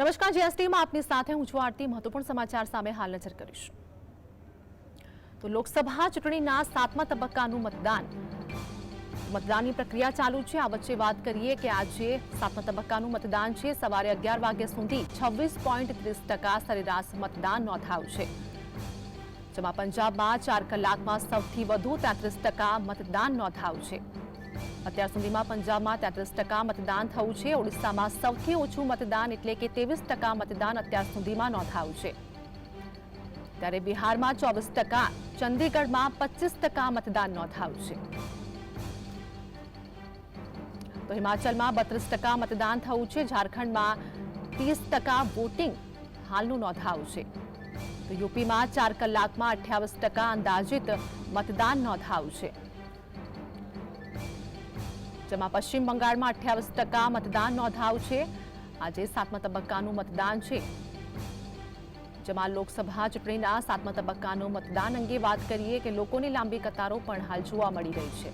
નમસ્કાર જીએસટીમાં આપની સાથે હું છું આરતી. મહત્વપૂર્ણ સમાચાર સામે હાલ નજર કરીશું. તો લોકસભા ચૂંટણીના સાતમા તબક્કાનું મતદાન. મતદાનની પ્રક્રિયા ચાલુ છે. આ વચ્ચે વાત કરીએ કે આજે સાતમા તબક્કાનું મતદાન છે. સવારે અગિયાર વાગ્યા સુધી છવ્વીસ પોઈન્ટ ત્રીસ ટકા સરેરાશ મતદાન નોંધાયું છે. જેમાં પંજાબમાં ચાર કલાકમાં સૌથી વધુ તેત્રીસ ટકા મતદાન નોંધાયું છે. અત્યાર સુધીમાં પંજાબમાં તેત્રીસ ટકા મતદાન થયું છે. ઓડિશામાં સૌથી ઓછું મતદાન એટલે કે ત્રેવીસ ટકા મતદાન અત્યાર સુધીમાં નોંધાયું છે. ત્યારે બિહારમાં ચોવીસ ટકા, ચંદીગઢમાં પચીસ ટકા મતદાન નોંધાયું છે. તો હિમાચલમાં બત્રીસ ટકા મતદાન થયું છે. ઝારખંડમાં ત્રીસ ટકા વોટિંગ હાલનું નોંધાયું છે. તો યુપીમાં ચાર કલાકમાં અઠ્યાવીસ ટકા અંદાજિત મતદાન નોંધાયું છે. જેમાં પશ્ચિમ બંગાળમાં અઠ્યાવીસ ટકા મતદાન નોંધાયું છે. આજે સાતમા તબક્કાનું મતદાન છે. જેમાં લોકસભા ચૂંટણીના સાતમા તબક્કાનું મતદાન અંગે વાત કરીએ કે લોકોની લાંબી કતારો પણ હાલ જોવા મળી રહી છે.